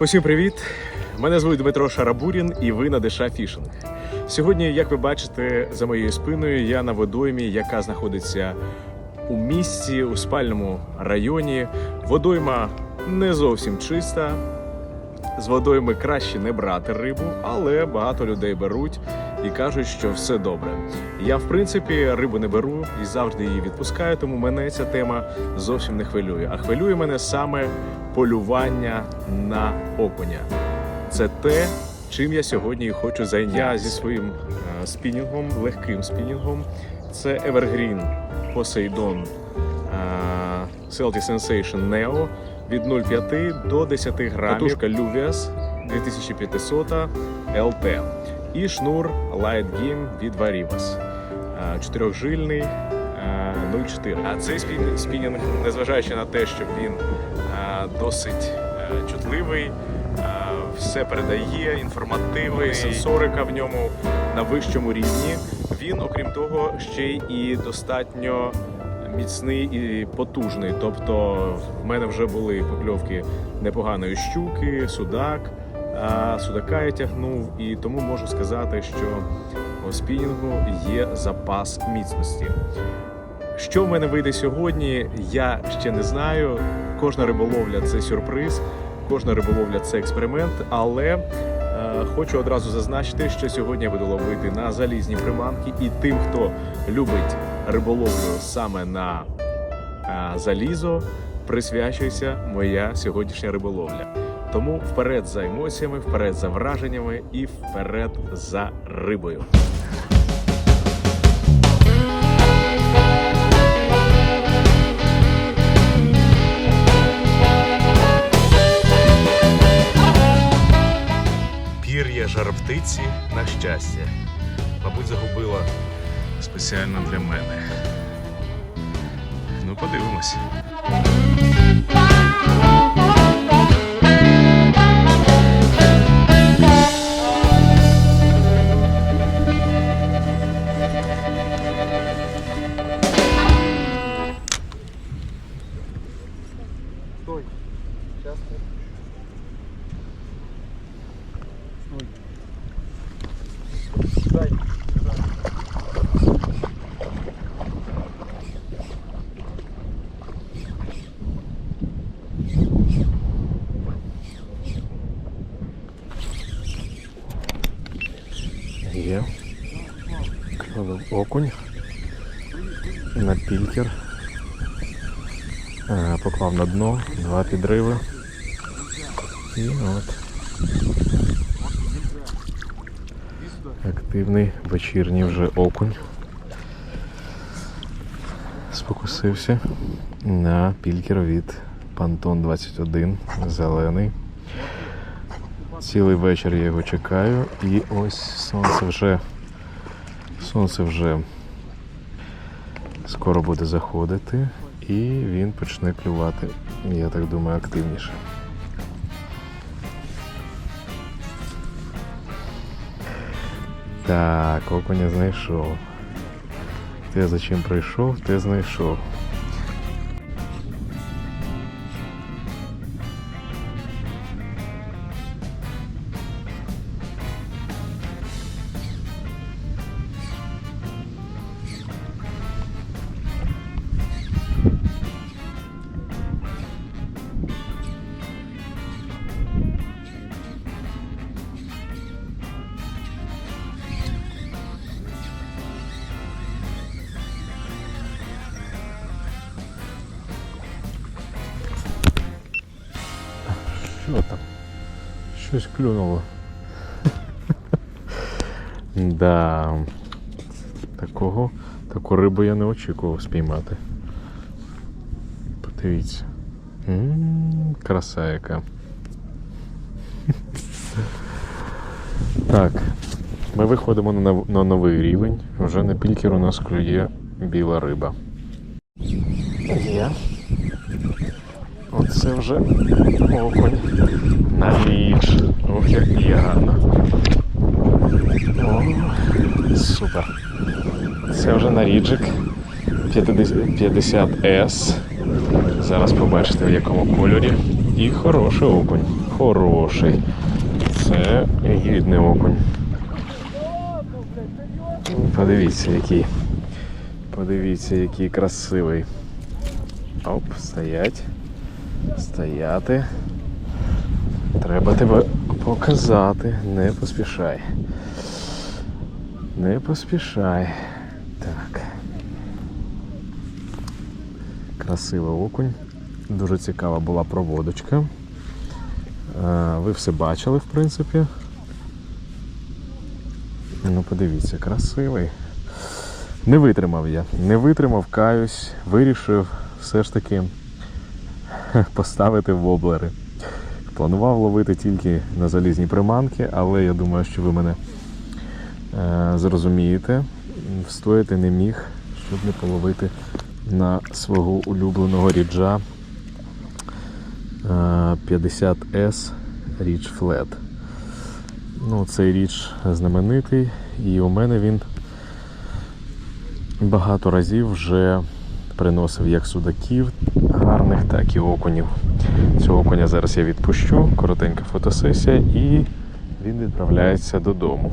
Усім привіт! Мене звуть Дмитро Шарабурін, і ви на Деша Фішинг. Сьогодні, як ви бачите, за моєю спиною я на водоймі, яка знаходиться у місті, у спальному районі. Водойма не зовсім чиста. З водойми краще не брати рибу, але багато людей беруть і кажуть, що все добре. Я, в принципі, рибу не беру і завжди її відпускаю, тому мене ця тема зовсім не хвилює. А хвилює мене саме полювання на окуня. Це те, чим я сьогодні і хочу зайнятися Я зі своїм е, спінінгом, легким спінінгом. Це Evergreen Poseidon е, Celtic Sensation Neo від 0,5 до 10 грамів. Катушка Luvias 2500 LT. І шнур Light Game від Varivas. Чотирьохжильний е, 0,4. А цей спін- спінінг, незважаючи на те, що він досить е, чутливий, все передає, інформативний, сенсорика в ньому на вищому рівні. Він, окрім того, ще й достатньо міцний і потужний. Тобто, в мене вже були покльовки непоганої щуки, судак. Судака я тягнув, і тому можу сказати, що у спінінгу є запас міцності. Що в мене вийде сьогодні, я ще не знаю. Кожна риболовля це сюрприз, кожна риболовля це експеримент. Але е, хочу одразу зазначити, що сьогодні я буду ловити на залізні приманки, і тим, хто любить риболовлю саме на е, залізо, присвячується моя сьогоднішня риболовля. Тому вперед за емоціями, вперед за враженнями і вперед за рибою. Пір'я жарптиці на щастя. Мабуть, загубила спеціально для мене. Ну, подивимось. Окунь на пількер. Е, Поклав на дно, два підриви. І от активний вечірній вже окунь. Спокусився на пількер від Пантон 21 зелений. Цілий вечір я його чекаю, і ось сонце вже сонце вже скоро буде заходити, і він почне клювати, я так думаю, активніше. Так, окуня знайшов. Ти за чим прийшов, ти знайшов. Щось клюнуло. да. Такого, таку рибу я не очікував спіймати. Подивіться. М, Краса яка. так. Ми виходимо на, новий рівень. Вже на пількер у нас клює біла риба. Є. Оце вже окунь на річ. Ох, як гарно. О, супер. Це вже на ріджик 50 50S. Зараз побачите в якому кольорі. І хороший окунь. Хороший. Це гідний окунь. Подивіться, який. Подивіться, який красивий. Оп, стоять. Стояти. Треба тебе показати. Не поспішай. Не поспішай. Так. Красивий окунь. Дуже цікава була проводочка. Е, Ви все бачили, в принципі. Ну, подивіться, красивий. Не витримав я. Не витримав, каюсь, вирішив все ж таки поставити воблери. Планував ловити тільки на залізні приманки, але я думаю, що ви мене е, зрозумієте. Встояти не міг, щоб не половити на свого улюбленого ріджа е, 50S Ridge Flat. Ну, цей річ знаменитий, і у мене він багато разів вже приносив як судаків гарних, так і окунів. Цього окуня зараз я відпущу, коротенька фотосесія, і він відправляється додому.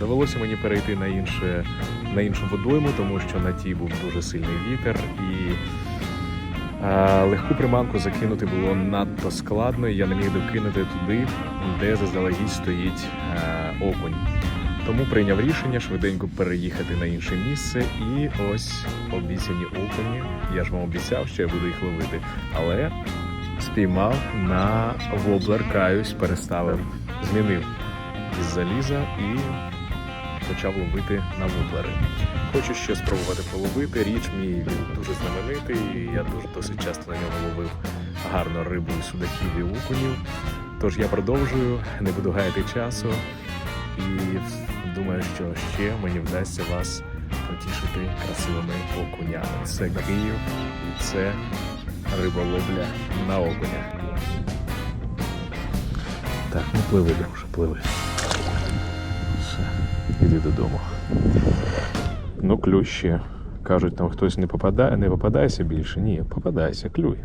Довелося мені перейти на інше на іншу водойму, тому що на тій був дуже сильний вітер і а, легку приманку закинути було надто складно, і я не міг докинути туди, де заздалегідь стоїть а, окунь. Тому прийняв рішення швиденько переїхати на інше місце, і ось обіцяні окуні. Я ж вам обіцяв, що я буду їх ловити. Але спіймав на воблер, каюсь, переставив, змінив із заліза і почав ловити на воблери. Хочу ще спробувати половити. Річ мій він дуже знаменитий. і Я дуже досить часто на ньому ловив гарну рибу судаків і окунів. Тож я продовжую, не буду гаяти часу. І думаю, що ще мені вдасться вас потішити красивими окунями. Це Київ і це риболовля на окуня. Так, ну пливи, друже, пливи. Все, іди додому. Ну, клюй ще. Кажуть, там хтось не попадає, не попадайся більше. Ні, попадайся, клюй.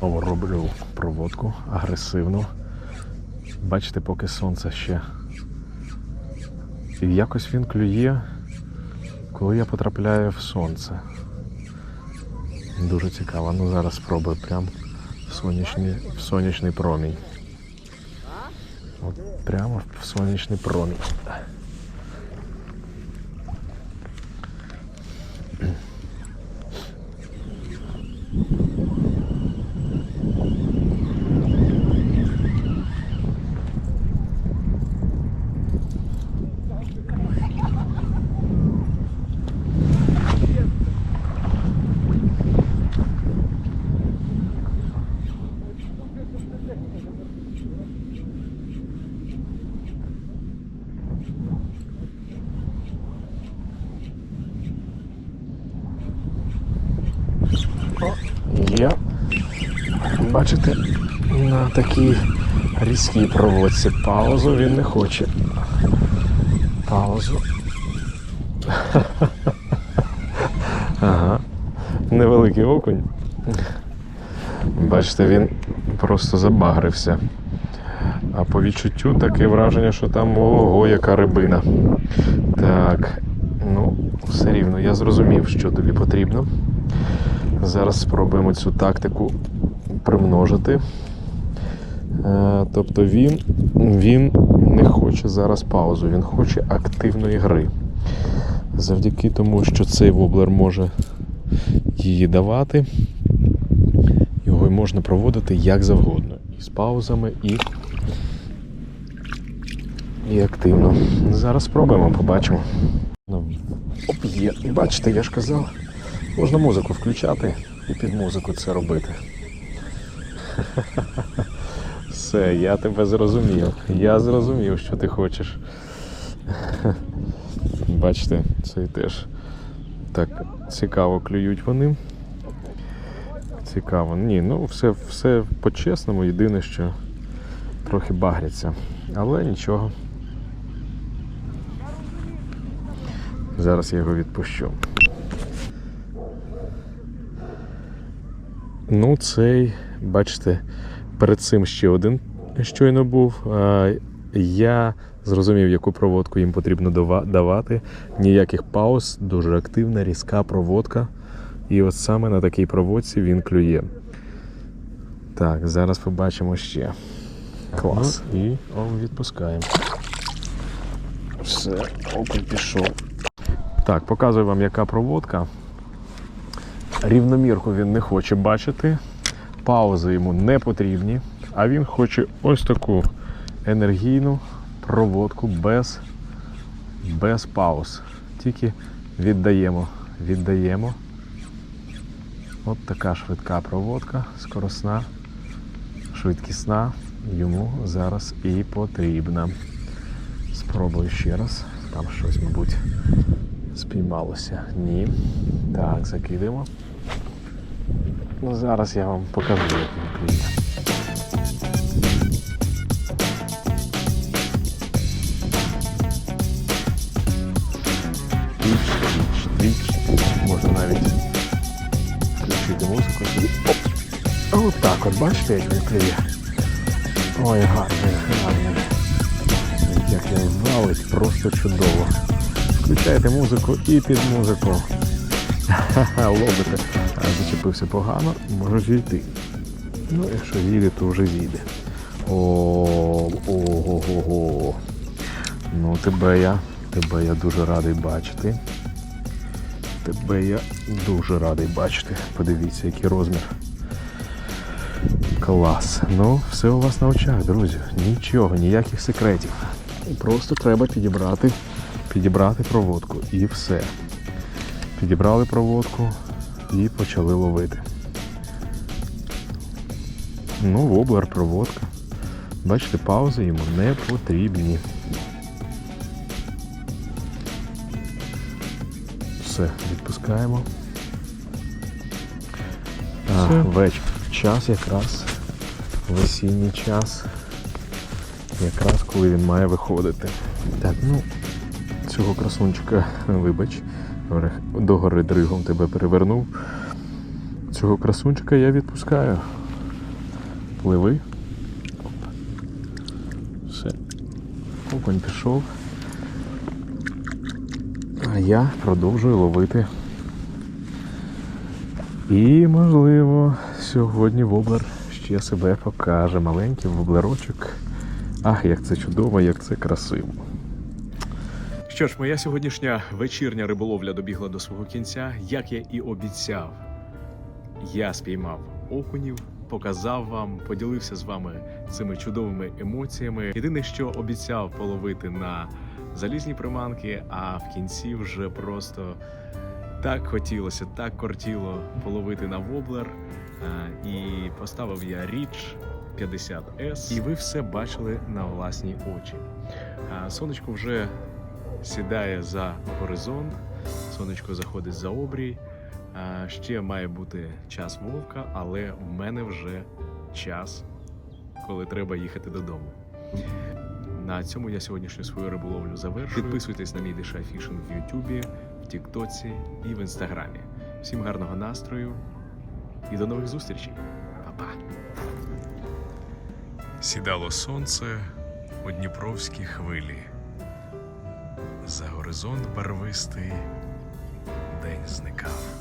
Роблю проводку агресивну. Бачите, поки сонце ще. І якось він клює, коли я потрапляю в сонце. Дуже цікаво. Ну зараз спробую прям в сонячний, в сонячний промінь. От прямо в сонячний промінь. Є. Бачите, на такій різкій проводці паузу він не хоче. Паузу. Ага. Невеликий окунь. Бачите, він просто забагрився. А по відчуттю таке враження, що там ого, яка рибина. Так, ну, все рівно, я зрозумів, що тобі потрібно. Зараз спробуємо цю тактику примножити. Е, Тобто він, він не хоче зараз паузу, він хоче активної гри. Завдяки тому, що цей воблер може її давати, його можна проводити як завгодно. І з паузами, і, і активно. Зараз спробуємо, побачимо. Оп. Бачите, я ж казав. Можна музику включати і під музику це робити. Все, я тебе зрозумів. Я зрозумів, що ти хочеш. Бачите, це теж так цікаво клюють вони. Цікаво. Ні, ну все, все по-чесному, єдине, що трохи багряться. Але нічого. Зараз я його відпущу. Ну, цей, бачите, перед цим ще один щойно був. Я зрозумів, яку проводку їм потрібно давати. Ніяких пауз, дуже активна, різка проводка. І от саме на такій проводці він клює. Так, зараз побачимо ще. Клас. і о, відпускаємо. Все, окунь пішов. Так, показую вам, яка проводка. Рівномірку він не хоче бачити, паузи йому не потрібні, а він хоче ось таку енергійну проводку без, без пауз. Тільки віддаємо, віддаємо. От така швидка проводка, скоросна, швидкісна. Йому зараз і потрібна. Спробую ще раз. Там щось, мабуть, спіймалося. Ні. Так, закидаємо. Ну, зараз я вам покажу, як він клює. Тіч, тіч. Можна навіть включити музику. Оп. Так от, бачите, як він клює. Ой, гарний, гарний. Як він валить, просто чудово. Включайте музику і під музику. Ха-ха, ловите. А, Зачепився погано, може зійти. Ну, якщо зійде, то вже зійде. Ого-го-го. Ну, тебе я, тебе я дуже радий бачити. Тебе я дуже радий бачити. Подивіться, який розмір. Клас. Ну, все у вас на очах, друзі. Нічого, ніяких секретів. Просто треба підібрати, підібрати проводку і все. Підібрали проводку і почали ловити. Ну, воблер, проводка. Бачите, паузи йому не потрібні. Все, відпускаємо. А, Все. вечір. Час якраз. Весінній час. Якраз коли він має виходити. Так, ну, цього красунчика, вибач, догори дригом тебе перевернув. Цього красунчика я відпускаю. Пливи. Все. Окунь пішов. А я продовжую ловити. І, можливо, сьогодні воблер ще себе покаже. Маленький воблерочок. Ах, як це чудово, як це красиво. Що ж, моя сьогоднішня вечірня риболовля добігла до свого кінця, як я і обіцяв. Я спіймав окунів, показав вам, поділився з вами цими чудовими емоціями. Єдине, що обіцяв половити на залізні приманки, а в кінці вже просто так хотілося, так кортіло половити на воблер. І поставив я річ 50S, і ви все бачили на власні очі. Сонечко вже сідає за горизонт, сонечко заходить за обрій. Ще має бути час вовка, але в мене вже час, коли треба їхати додому. На цьому я сьогоднішню свою риболовлю завершую. Підписуйтесь на мій Диша Фішинг в Ютубі, в Тіктоці і в Інстаграмі. Всім гарного настрою і до нових зустрічей. Па-па. Сідало сонце у Дніпровській хвилі. За горизонт барвистий день зникав.